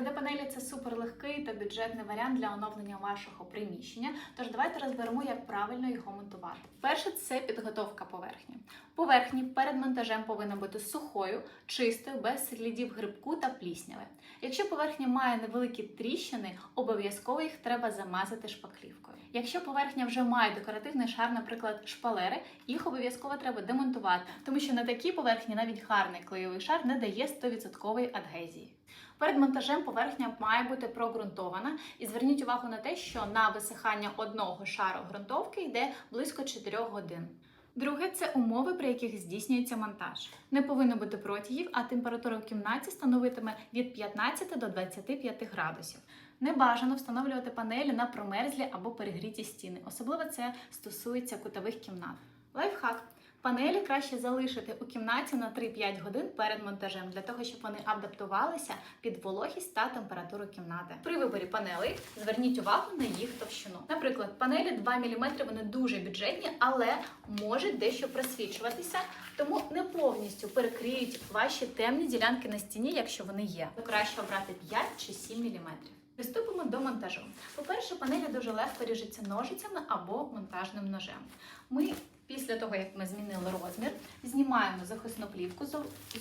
3D-панелі це суперлегкий та бюджетний варіант для оновлення вашого приміщення. Тож давайте розберемо, як правильно його монтувати. Перше це підготовка поверхні. Поверхні перед монтажем повинна бути сухою, чистою, без слідів грибку та плісняви. Якщо поверхня має невеликі тріщини, обов'язково їх треба замазати шпаклівкою. Якщо поверхня вже має декоративний шар, наприклад, шпалери, їх обов'язково треба демонтувати, тому що на такій поверхні навіть гарний клеєвий шар не дає 100% адгезії. Перед монтажем поверхня має бути прогрунтована, і зверніть увагу на те, що на висихання одного шару ґрунтовки йде близько 4 годин. Друге це умови, при яких здійснюється монтаж. Не повинно бути протягів, а температура в кімнаті становитиме від 15 до 25 градусів. Не бажано встановлювати панелі на промерзлі або перегріті стіни. Особливо це стосується кутових кімнат. Лайфхак. Панелі краще залишити у кімнаті на 3-5 годин перед монтажем, для того, щоб вони адаптувалися під вологість та температуру кімнати. При виборі панелей зверніть увагу на їх товщину. Наприклад, панелі 2 мм вони дуже бюджетні, але можуть дещо просвічуватися, тому не повністю перекриють ваші темні ділянки на стіні, якщо вони є. Краще обрати 5 чи 7 мм. Приступимо до монтажу. По-перше, панелі дуже легко ріжуться ножицями або монтажним ножем. Ми після того, як ми змінили розмір, знімаємо захисну плівку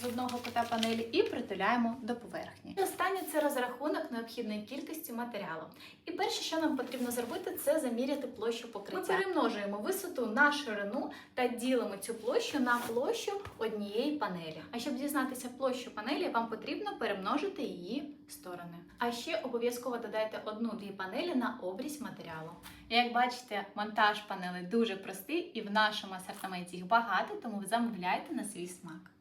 з одного кута панелі і притуляємо до поверхні. Останнє це розрахунок необхідної кількості матеріалу. І перше, що нам потрібно зробити, це заміряти площу покриття. Ми перемножуємо висоту на ширину та ділимо цю площу на площу однієї панелі. А щоб дізнатися площу панелі, вам потрібно перемножити її сторони. А ще обов'язково додайте одну-дві панелі на обрізь матеріалу. Як бачите, монтаж панелей дуже простий і в нашому асортименті їх багато, тому замовляйте на свій смак.